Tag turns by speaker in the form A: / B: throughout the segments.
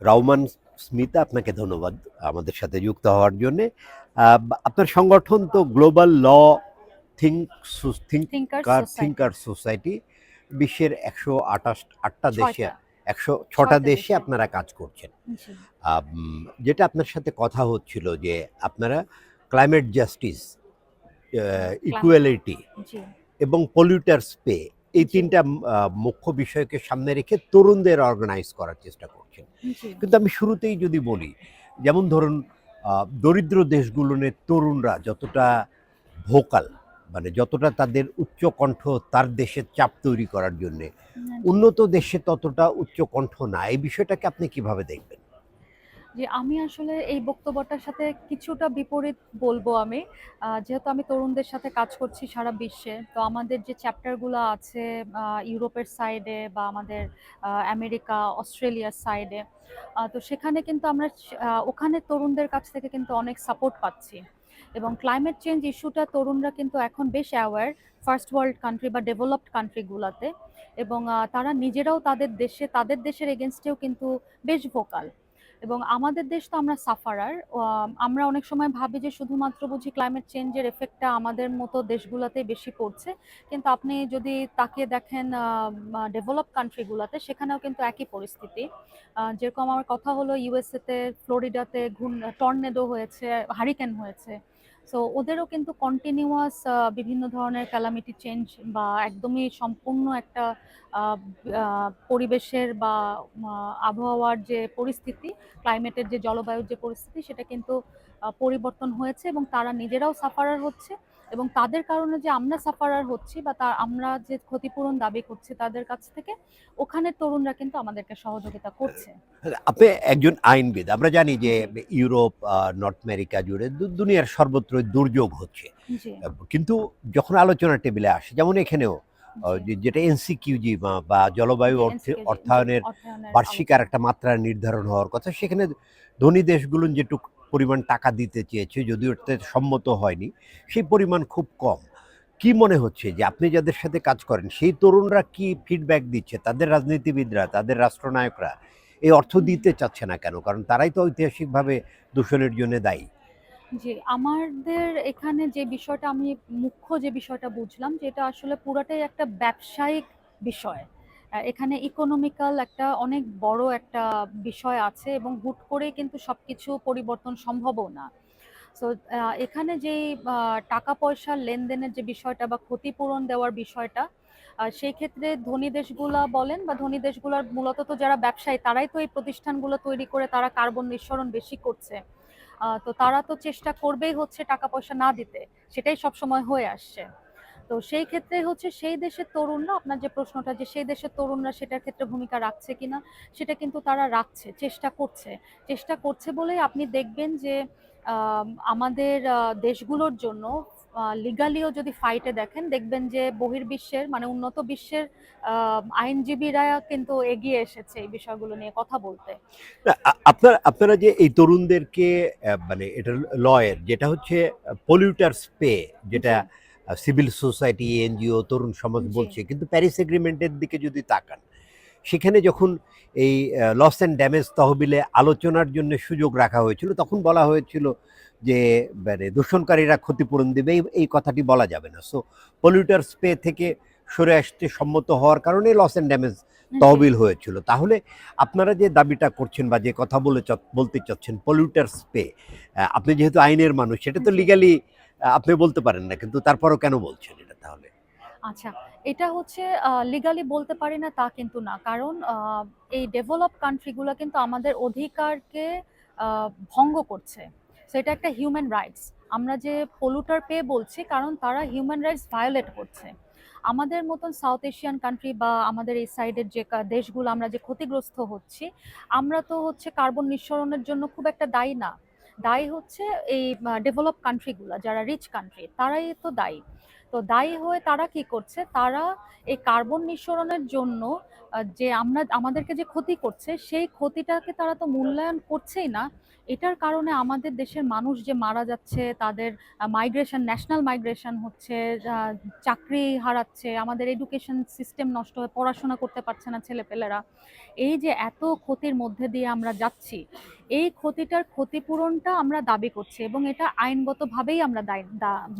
A: রাউমান স্মিতা আপনাকে ধন্যবাদ আমাদের সাথে যুক্ত হওয়ার জন্যে। আপনার সংগঠন তো global law think
B: Society।
A: Thinker society বিশ্বের একশো আঠাশ আটটা দেশে একশো ছটা দেশে
B: দেশে।
A: আপনারা কাজ করছেন। যেটা আপনার সাথে কথা হচ্ছিল যে আপনারা ক্লাইমেট জাস্টিস ইকুয়ালিটি এবং পলিউটার্স পে এই তিনটা মুখ্য বিষয়কে সামনে রেখে তরুণদের অর্গানাইজ করার চেষ্টা করছেন। কিন্তু আমি শুরুতেই যদি বলি যেমন ধরুন দরিদ্র দেশগুলোর তরুণরা যতটা ভোকাল মানে যতটা তাদের উচ্চ কণ্ঠ তার দেশের চাপ তৈরি করার জন্যে উন্নত দেশে ততটা উচ্চ কণ্ঠ না। এই বিষয়টাকে আপনি কীভাবে দেখবেন?
B: যে আমি আসলে এই বক্তব্যটার সাথে কিছুটা বিপরীত বলব আমি। যেহেতু আমি তরুণদের সাথে কাজ করছি সারা বিশ্বে, তো আমাদের যে চ্যাপ্টারগুলো আছে ইউরোপের সাইডে বা আমাদের আমেরিকা, অস্ট্রেলিয়ার সাইডে তো সেখানে কিন্তু আমরা ওখানে তরুণদের কাছ থেকে কিন্তু অনেক সাপোর্ট পাচ্ছি। এবং ক্লাইমেট চেঞ্জ ইস্যুটা তরুণরা কিন্তু এখন বেশ অ্যাওয়্যার ফার্স্ট ওয়ার্ল্ড কান্ট্রি বা ডেভেলপড কান্ট্রিগুলোতে এবং তারা নিজেরাও তাদের দেশে, তাদের দেশের এগেনস্টেও কিন্তু বেশ ভোকাল এবং আমাদের দেশ তো আমরা সাফারার আমরা অনেক সময় ভাবি যে শুধুমাত্র বুঝি ক্লাইমেট চেঞ্জের এফেক্টটা আমাদের মতো দেশগুলোতেই বেশি পড়ছে। কিন্তু আপনি যদি তাকিয়ে দেখেন ডেভেলপ কান্ট্রিগুলোতে সেখানেও কিন্তু একই পরিস্থিতি। যেরকম আমার কথা হলো ইউএসএতে ফ্লোরিডাতে ঘূর্ণ টর্নেডো হয়েছে হারিকেন হয়েছে। সো ওদেরও কিন্তু কন্টিনিউয়াস বিভিন্ন ধরনের ক্যালামিটি চেঞ্জ বা একদমই সম্পূর্ণ একটা পরিবেশের বা আবহাওয়ার যে পরিস্থিতি ক্লাইমেটের যে জলবায়ুর যে পরিস্থিতি, সেটা কিন্তু পরিবর্তন হয়েছে এবং তারা নিজেরাও সাফারার হচ্ছে। এবং তাদের কারণে যে আমরা সাফারার হচ্ছি বা তা আমরা যে ক্ষতিপূরণ দাবি করছি তাদের কাছ থেকে ওখানের তরুণরা কিন্তু আমাদেরকে সহযোগিতা করছে।
A: আপনি একজন আইনবিদ আমরা জানি যে ইউরোপ নর্থ আমেরিকা জুড়ে দুনিয়ার সর্বত্র দুর্যোগ হচ্ছে। কিন্তু যখন আলোচনা টেবিলে আসে যেমন এখানেও যেটা এনসিকিউজি বা জলবায়ু অর্থায়নের বার্ষিক আর একটা মাত্রা নির্ধারণ হওয়ার কথা সেখানে ধনী দেশগুলো যেটুকু পরিমাণ টাকা দিতে চেয়েছে যদিও এতে সম্মত হয়নি সেই পরিমাণ খুব কম। কি মনে হচ্ছে যে আপনি যাদের সাথে কাজ করেন সেই তরুণরা কি ফিডব্যাক দিচ্ছে? তাদের রাজনীতিবিদরা তাদের রাষ্ট্রনায়করা এই অর্থ দিতে চাচ্ছে না কেন? কারণ তারাই তো ঐতিহাসিকভাবে দূষণের জন্য দায়ী।
B: জি আমাদের এখানে যে বিষয়টা আমি মুখ্য যে বিষয়টা বুঝলাম যে এটা আসলে পুরোটাই একটা ব্যবসায়িক বিষয়। এখানে ইকোনমিক্যাল একটা অনেক বড় একটা বিষয় আছে এবং হুট করে কিন্তু সবকিছু পরিবর্তন সম্ভবও না। সো এখানে আহ, টাকা পয়সার লেনদেনের যে বিষয়টা বা ক্ষতিপূরণ দেওয়ার বিষয়টা সেই ক্ষেত্রে ধনী দেশগুলা বলেন বা ধনী দেশগুলোর মূলত তো যারা ব্যবসায়ী তারাই তো এই প্রতিষ্ঠানগুলো তৈরি করে তারা কার্বন নিঃসরণ বেশি করছে। তো তারা তো চেষ্টা করবেই হচ্ছে টাকা পয়সা না দিতে সেটাই সব সময় হয়ে আসছে। তো সেই ক্ষেত্রে হচ্ছে সেই দেশের তরুণরা আপনার যে প্রশ্নটা যে সেই দেশের তরুণরা সেটার ক্ষেত্রে ভূমিকা রাখছে কিনা সেটা কিন্তু তারা রাখছে চেষ্টা করছে। চেষ্টা করছে বলেই আপনি দেখবেন যে আমাদের দেশগুলোর জন্য লিগালিও যদি ফাইটে দেখেন দেখবেন যে বহির্বিশ্বের মানে উন্নত বিশ্বের আইনজীবীরা কিন্তু এগিয়ে এসেছে এই বিষয়গুলো নিয়ে কথা বলতে।
A: আপনার আপনারা যে এই তরুণদেরকে মানে এটা লয়ের যেটা হচ্ছে পলিউটার্স পে যেটা সিভিল সোসাইটি এনজিও তরুণ সমাজ বলছে কিন্তু প্যারিস এগ্রিমেন্টের দিকে যদি তাকান সেখানে যখন এই লস অ্যান্ড ড্যামেজ তহবিলে আলোচনার জন্য সুযোগ রাখা হয়েছিল তখন বলা হয়েছিল যে মানে দূষণকারীরা ক্ষতিপূরণ দেবে এই- কথাটি বলা যাবে না। সো পলিউটার্স পে থেকে সরে আসতে সম্মত হওয়ার কারণে লস অ্যান্ড ড্যামেজ তহবিল হয়েছিল। তাহলে আপনারা যে দাবিটা করছেন বা যে কথা বলে বলতে চাচ্ছেন পলিউটার্স পে আপনি যেহেতু আইনের মানুষ সেটা তো। লিগালি আপনি বলতে পারেন না, কিন্তু তারপরও কেন বলছেন এটা তাহলে?
B: আচ্ছা এটা হচ্ছে লিগালি বলতে পারি না, তা কিন্তু না। কারণ এই ডেভেলপ কান্ট্রিগুলো কিন্তু আমাদের অধিকারকে ভঙ্গ করছে। সেটা একটা হিউম্যান রাইটস আমরা যে পলুটার পে বলছি, কারণ তারা হিউম্যান রাইটস ভায়োলেট করছে। আমাদের মতন সাউথ এশিয়ান কান্ট্রি বা আমাদের এই সাইডের যে দেশগুলো আমরা যে ক্ষতিগ্রস্ত হচ্ছি, আমরা তো হচ্ছে কার্বন নিঃসরণের জন্য খুব একটা দায়ী না। দায়ী হচ্ছে এই ডেভেলপ কান্ট্রিগুলো যারা রিচ কান্ট্রি তারাই তো দায়ী। তো দায়ী হয়ে তারা কি করছে? তারা এই কার্বন নিঃসরণের জন্য যে আমরা, আমাদেরকে যে ক্ষতি করছে, সেই ক্ষতিটাকে তারা তো মূল্যায়ন করছেই না। এটার কারণে আমাদের দেশের মানুষ যে মারা যাচ্ছে, তাদের মাইগ্রেশন ন্যাশনাল মাইগ্রেশন হচ্ছে চাকরি হারাচ্ছে, আমাদের এডুকেশন সিস্টেম নষ্ট হয়ে পড়াশোনা করতে পারছে না ছেলেপেলেরা। এই যে এত ক্ষতির মধ্যে দিয়ে আমরা যাচ্ছি এই ক্ষতিটার ক্ষতিপূরণটা আমরা দাবি করছি এবং এটা আইনগতভাবেই আমরা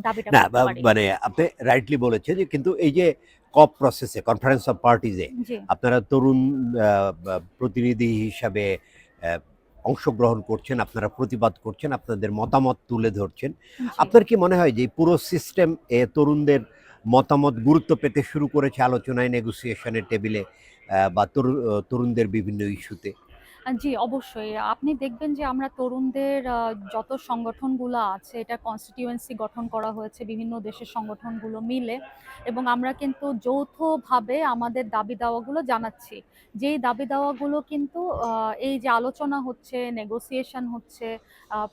B: দাবিটা
A: না মানে আপনি রাইটলি বলেছেন যে কিন্তু এই যে কপ প্রসেসে কনফারেন্স অফ পার্টিজে আপনারা তরুণ প্রতিনিধি হিসাবে অংশগ্রহণ করছেন আপনারা প্রতিবাদ করছেন আপনাদের মতামত তুলে ধরছেন। আপনার কি মনে হয় যে পুরো সিস্টেম এ তরুণদের মতামত গুরুত্ব পেতে শুরু করেছে আলোচনায় নেগোসিয়েশনের টেবিলে বা তরু- তরুণদের বিভিন্ন ইস্যুতে
B: জি, অবশ্যই। আপনি দেখবেন যে আমরা তরুণদের যত সংগঠনগুলো আছে, এটা কনস্টিটিউয়েন্সি গঠন করা হয়েছে, বিভিন্ন দেশের সংগঠনগুলো মিলে। এবং আমরা কিন্তু যৌথভাবে আমাদের দাবি দাওয়াগুলো জানাচ্ছি। যেই দাবি দাওয়াগুলো কিন্তু এই যে আলোচনা হচ্ছে নেগোসিয়েশন হচ্ছে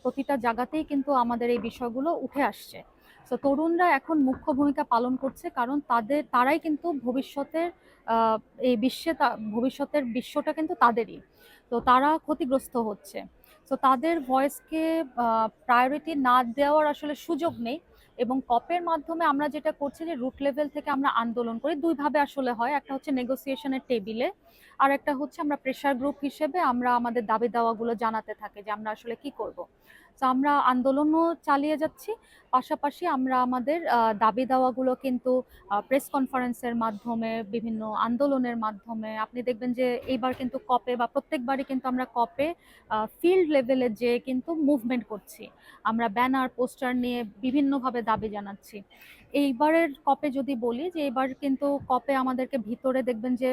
B: প্রতিটা জায়গাতেই কিন্তু আমাদের এই বিষয়গুলো উঠে আসছে। তো তরুণরা এখন মুখ্য ভূমিকা পালন করছে, কারণ তাদের, তারাই কিন্তু ভবিষ্যতের এই বিশ্বে ভবিষ্যতের বিশ্বটা কিন্তু তাদেরই। তো তারা ক্ষতিগ্রস্ত হচ্ছে। তো তাদের ভয়েসকে প্রায়োরিটি না দেওয়ার আসলে সুযোগ নেই এবং কপের মাধ্যমে আমরা যেটা করছি যে রুট লেভেল থেকে আমরা আন্দোলন করি, দুইভাবে আসলে হয়। একটা হচ্ছে নেগোসিয়েশনের টেবিলে আর একটা হচ্ছে আমরা প্রেশার গ্রুপ হিসেবে আমরা আমাদের দাবি দাওয়াগুলো জানাতে থাকি যে আমরা আসলে কি করব। তো আমরা আন্দোলনও চালিয়ে যাচ্ছি। পাশাপাশি আমরা আমাদের দাবি দাওয়াগুলো কিন্তু প্রেস কনফারেন্সের মাধ্যমে, বিভিন্ন আন্দোলনের মাধ্যমে, আপনি দেখবেন যে এইবার কিন্তু কপে বা প্রত্যেকবারই কিন্তু আমরা কপে ফিল্ড লেভেলে যে কিন্তু মুভমেন্ট করছি। আমরা ব্যানার পোস্টার নিয়ে বিভিন্নভাবে দাবি জানাচ্ছি। এইবারের কপে যদি বলি যে এবার কিন্তু কপে আমাদেরকে ভিতরে দেখবেন যে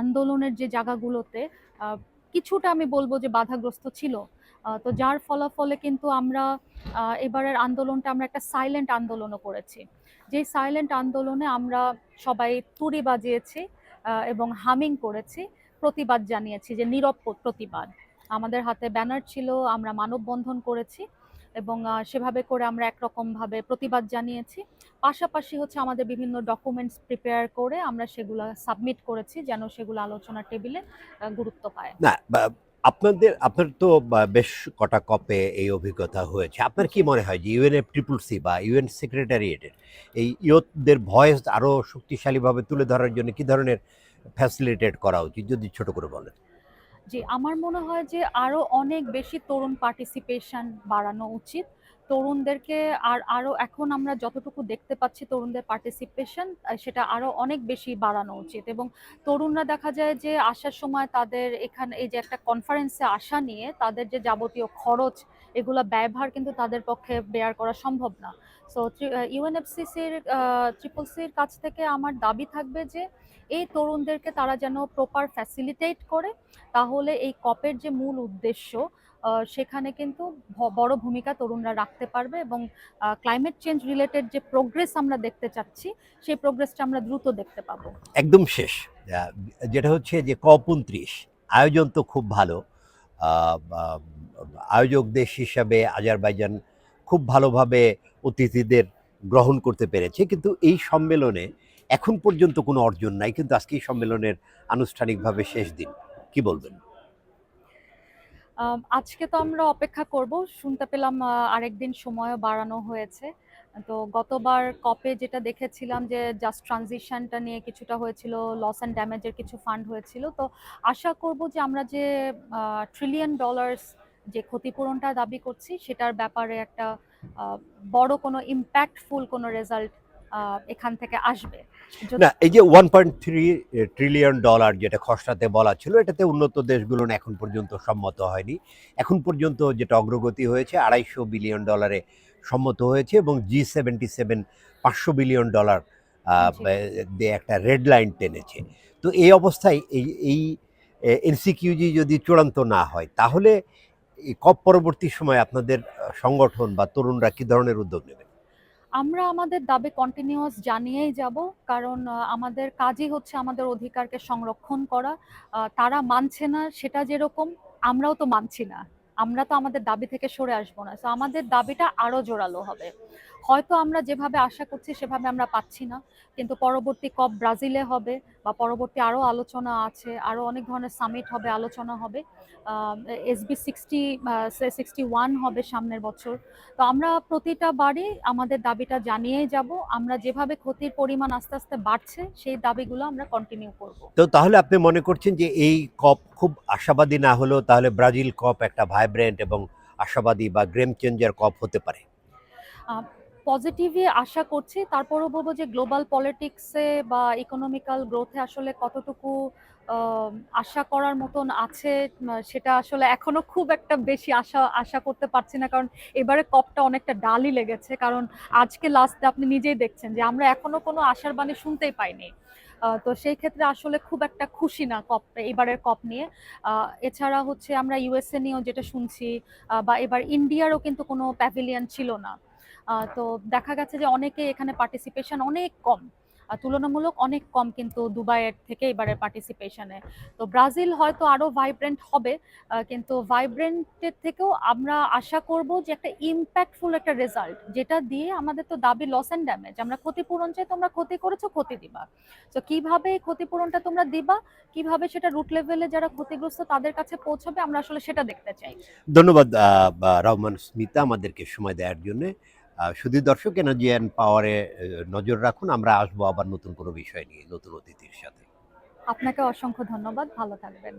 B: আন্দোলনের যে জায়গাগুলোতে কিছুটা আমি বলব যে বাধাগ্রস্ত ছিল। তো যার ফলাফলে কিন্তু আমরা এবারের আন্দোলনটা আমরা একটা সাইলেন্ট আন্দোলনও করেছি। যে সাইলেন্ট আন্দোলনে আমরা সবাই তুড়ি বাজিয়েছি এবং হামিং করেছি, প্রতিবাদ জানিয়েছি যে নীরব প্রতিবাদ। আমাদের হাতে ব্যানার ছিল, আমরা মানববন্ধন করেছি এবং সেভাবে করে আমরা একরকমভাবে প্রতিবাদ জানিয়েছি। পাশাপাশি হচ্ছে আমাদের বিভিন্ন ডকুমেন্টস প্রিপেয়ার করে আমরা সেগুলো সাবমিট করেছি যেন সেগুলো আলোচনার টেবিলে গুরুত্ব পায়।
A: না আপনাদের, আপনার তো বেশ কটা কপে এই অভিজ্ঞতা হয়েছে। আপনার কি মনে হয় যে ইউএনএফ ট্রিপল সি বা ইউএন সেক্রেটারিয়েটের এই ইয়তদের ভয়েস আরও শক্তিশালীভাবে তুলে ধরার জন্য কি ধরনের ফ্যাসিলিটেট করা উচিত, যদি ছোট করে বলেন?
B: জি, আমার মনে হয় যে আরও অনেক বেশি তরুণ পার্টিসিপেশন বাড়ানো উচিত। তরুণদেরকে আর আরও এখন আমরা যতটুকু দেখতে পাচ্ছি তরুণদের পার্টিসিপেশন সেটা আরও অনেক বেশি বাড়ানো উচিত। এবং তরুণরা দেখা যায় যে আসার সময় তাদের এখানে, এই যে একটা কনফারেন্সে আসা নিয়ে তাদের যে যাবতীয় খরচ, এগুলো ব্যয়ভার কিন্তু তাদের পক্ষে বেয়ার করা সম্ভব না। সো ইউএনএফসিসির ট্রিপল সির কাছ থেকে আমার দাবি থাকবে যে এই তরুণদেরকে তারা যেন প্রপার ফ্যাসিলিটেট করে, তাহলে এই কপের যে মূল উদ্দেশ্য সেখানে কিন্তু বড় ভূমিকা তরুণরা রাখতে পারবে এবং ক্লাইমেট চেঞ্জ রিলেটেড যে প্রোগ্রেস আমরা দেখতে চাচ্ছি, সেই প্রোগ্রেসটা আমরা দ্রুত দেখতে পাবো।
A: একদম শেষ। যেটা হচ্ছে যে ক উনত্রিশ আয়োজন তো খুব ভালো। আয়োজক দেশ হিসাবে আজারবাইজান খুব ভালোভাবে অতিথিদের গ্রহণ করতে পেরেছে, কিন্তু এই সম্মেলনে এখন পর্যন্ত কোনো অর্জন নাই, কিন্তু আজকে এই সম্মেলনের আনুষ্ঠানিকভাবে শেষ দিন। কি বলবেন?
B: আজকে তো আমরা অপেক্ষা করব। শুনতে পেলাম আরেকদিন সময়ও বাড়ানো হয়েছে। তো গতবার কপে যেটা দেখেছিলাম যে জাস্ট ট্রানজিশনটা নিয়ে কিছুটা হয়েছিল লস অ্যান্ড ড্যামেজের কিছু ফান্ড হয়েছিল। তো আশা করব যে আমরা যে ট্রিলিয়ন ডলার্স যে ক্ষতিপূরণটা দাবি করছি, সেটার ব্যাপারে একটা বড় কোনো ইম্প্যাক্টফুল কোনো রেজাল্ট এখান থেকে আসবে।
A: না এই যে one point three trillion dollar যেটা খসড়াতে বলা ছিল এটাতে উন্নত দেশগুলো এখন পর্যন্ত সম্মত হয়নি। এখন পর্যন্ত যেটা অগ্রগতি হয়েছে আড়াইশো বিলিয়ন ডলারে সম্মত হয়েছে এবং জি সেভেন্টি সেভেন পাঁচশো বিলিয়ন ডলার দিয়ে একটা রেড লাইন টেনেছে। তো এই অবস্থায় এই এই এনসিকিউজি যদি চূড়ান্ত না হয় তাহলে কপ পরবর্তী সময় আপনাদের সংগঠন বা তরুণরা কী ধরনের উদ্যোগ নেবেন
B: আমরা আমাদের দাবি কন্টিনিউয়াস জানিয়েই যাব, কারণ আমাদের কাজই হচ্ছে আমাদের অধিকারকে সংরক্ষণ করা। তারা মানছে না, সেটা যেরকম, আমরাও তো মানছি না। আমরা তো আমাদের দাবি থেকে সরে আসব না। তো আমাদের দাবিটা আরও জোরালো হবে। হয়তো আমরা যেভাবে আশা করছি সেভাবে আমরা পাচ্ছি না। কিন্তু পরবর্তী কপ ব্রাজিলে হবে বা পরবর্তী আরও আলোচনা আছে আরও অনেক ধরনের সামিট হবে আলোচনা হবে। এসবি সিক্সটি সিক্সটি ওয়ান হবে সামনের বছর। তো আমরা প্রতিটা বারই আমাদের দাবিটা জানিয়েই যাব। আমরা যেভাবে ক্ষতির পরিমাণ আস্তে আস্তে বাড়ছে সেই দাবিগুলো আমরা কন্টিনিউ করব।
A: তো তাহলে আপনি মনে করছেন যে এই কপ খুব আশাবাদী না হলেও তাহলে ব্রাজিল কপ একটা ভাইব্রেন্ট এবং আশাবাদী বা গ্রেম চেঞ্জার কপ হতে পারে?
B: পজিটিভই আশা করছি। তারপরও বলব যে গ্লোবাল পলিটিক্সে বা ইকোনমিক্যাল গ্রোথে আসলে কতটুকু আশা করার মতন আছে সেটা আসলে এখনও খুব একটা বেশি আশা আশা করতে পারছি না। কারণ এবারে কপটা অনেকটা ডালই লেগেছে। কারণ আজকে লাস্টে আপনি নিজেই দেখছেন যে আমরা এখনও কোনো আশার বাণী শুনতেই পাইনি। তো সেই ক্ষেত্রে আসলে খুব একটা খুশি না কপ এবারের কপ নিয়ে। এছাড়া হচ্ছে আমরা ইউএসএ নিয়েও যেটা শুনছি বা এবার ইন্ডিয়ারও কিন্তু কোনো প্যাভিলিয়ন ছিল না। তো দেখা গেছে যে অনেকে এখানে পার্টিসিপেশন অনেক কম তুলনামূলক অনেক কম কিন্তু দুবাইয়ের থেকে এবারে পার্টিসিপেশনে তো ব্রাজিল হয়তো আরও ভাইব্রেন্ট হবে কিন্তু ভাইব্রেন্টের থেকেও আমরা আশা করব যে একটা ইম্প্যাক্টফুল একটা রেজাল্ট যেটা দিয়ে আমাদের তো দাবি লস অ্যান্ড ড্যামেজ আমরা ক্ষতিপূরণ চাই, তোমরা ক্ষতি করেছ, ক্ষতি দিবা। তো কীভাবে ক্ষতিপূরণটা তোমরা দিবা, কীভাবে সেটা রুট লেভেলে যারা ক্ষতিগ্রস্ত তাদের কাছে পৌঁছাবে, আমরা আসলে সেটা দেখতে চাই।
A: ধন্যবাদ রহমান স্মিতা, আমাদেরকে সময় দেওয়ার জন্য। শুধু দর্শক এনার্জি অ্যান্ড পাওয়ারে নজর রাখুন, আমরা আসব আবার নতুন কোনো বিষয় নিয়ে, নতুন অতিথির সাথে।
B: আপনাকে অসংখ্য ধন্যবাদ, ভালো থাকবেন।